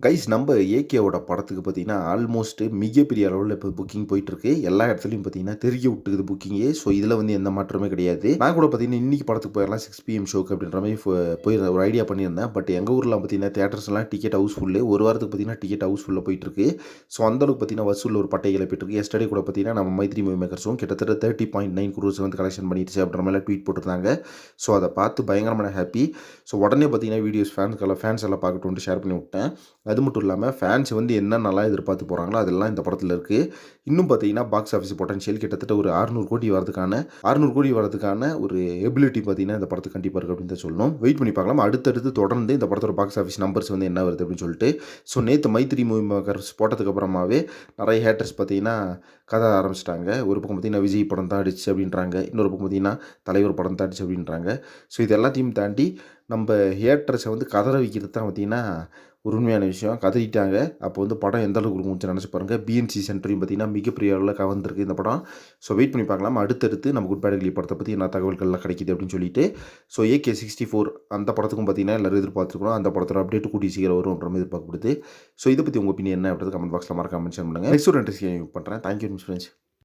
Guys நம்ம ஏகேவோட படத்துக்கு பார்த்தீங்கன்னா ஆல்மோஸ்ட் மிகப்பெரிய அளவில் இப்போ புக்கிங் போயிட்டுருக்கு. எல்லா இடத்துலையும் பார்த்தீங்கன்னா தெரிய விட்டுக்குது புக்கிங்கே ஸோ இதில் வந்து எந்த மாற்றமே கிடையாது. நான் கூட பார்த்தீங்கன்னா இன்னைக்கு படத்துக்கு போயிடலாம் சிக்ஸ் பிஎம் ஷோக்கு அப்படின்ற மாதிரி ஃபோ- போய் ஒரு ஐடியா பண்ணியிருந்தேன். பட் எங்கள் ஊரில் பார்த்தீங்கன்னா தேட்டர்ஸ் எல்லாம் டிக்கெட் ஹவுஸ் ஃபுல்லு ஒரு வாரத்துக்கு பார்த்தீங்கன்னா டிக்கெட் ஹவுஸ் ஃபுல்லாக போயிட்டு ஸோ அந்தளவுக்கு பார்த்தீங்கன்னா வசூலில் ஒரு பட்டை போயிட்டுருக்கு இருக்கு எஸ்டர்டே கூட பார்த்தீங்கன்னா நம்ம மைத்ரி மூவி மேக்கர்ஸும் கிட்டத்தட்ட தேர்ட்டி பாயிண்ட் நைன் குரூஸ் வந்து கலெக்ஷன் பண்ணிடுச்சு அப்படின்ற மாதிரி ட்வீட் போட்டிருந்தாங்க. ஸோ அதை பார்த்து பயங்கரமான ஹாப்பி ஸோ உடனே பார்த்தீங்கன்னா வீடியோஸ் ஃபேன்ஸ்க்கெல்லாம் ஃபேன்ஸ் எல்லாம் பார்க்கட்டும்ட்டு ஷேர் பண்ணி விட்டேன். அது மட்டும் இல்லாமல் ஃபேன்ஸ் வந்து என்ன நல்லா எதிர்பார்த்து போகிறாங்களோ அதெல்லாம் இந்த படத்தில் இருக்குது இன்னும் பார்த்தீங்கன்னா பாக்ஸ் ஆஃபீஸ் பொட்டன்ஷியல் கிட்டத்தட்ட ஒரு 600 கோடி வரதுக்கான 600 கோடி வரதுக்கான ஒரு எபிலிட்டி பார்த்தீங்கன்னா இந்த படத்துக்கு கண்டிப்பாக இருக்குது அப்படின்னு தான் சொல்லணும். வெயிட் பண்ணி பார்க்கலாம். அடுத்தடுத்து தொடர்ந்து இந்த படத்தோட பாக்ஸ் ஆஃபீஸ் நம்பர்ஸ் வந்து என்ன வருது அப்படின்னு சொல்லிட்டு. ஸோ நேற்று மைத்திரி மூவி மேக்கர்ஸ் போட்டதுக்கப்புறமாவே நிறைய ஹேட்டர்ஸ் பார்த்தீங்கன்னா கதை ஆரம்பிச்சிட்டாங்க. ஒரு பக்கம் பார்த்தீங்கன்னா விஜய் படம் தான் அடிச்சு அப்படின்றாங்க. இன்னொரு பக்கம் பார்த்தீங்கன்னா தலைவர் படம் தான் அடிச்சு அப்படின்றாங்க. ஸோ இது எல்லாத்தையும் தாண்டி நம்ம ஹேட்டர்ஸை வந்து கதற வைக்கிறது தான் பார்த்தீங்கன்னா ஒரு உண்மையான விஷயம். கதறிட்டாங்க. அப்போ வந்து படம் எந்த அளவுக்கு இருக்கும் நினச்சி பாருங்கள் பிஎன்சி சென்டரையும் பார்த்தீங்கன்னா மிகப்பெரிய அளவில் கவர்ந்துருக்கு இந்த படம். ஸோ வெயிட் பண்ணி பார்க்கலாம். அடுத்தடுத்து நம்ம குட் பேட் படத்தை பற்றி என்ன தகவல்கள்லாம் கிடைக்குது அப்படின்னு சொல்லிட்டு. ஸோ ஏகே சிக்ஸ்டி ஃபோர் அந்த படத்துக்கும் பார்த்தீங்கன்னா எல்லாரும் எதிர்பார்த்துருக்கணும். அந்த படத்தோட அப்டேட் கூட்டி சீக்கிரம் வரும் அப்படின்ற மாதிரி எதிர்பார்க்கப்படுது. ஸோ இதை பற்றி உங்கள் ஒப்பீனியன் என்ன அப்படின்றது கமெண்ட் பாக்ஸில் மறக்காம மென்ஷன் பண்ணுங்கள் நெக்ஸ்ட் ஒரு இன்ட்ரெஸ்ட் பண்ணுறேன் தேங்க்யூ ஃப்ரெண்ட்ஸ்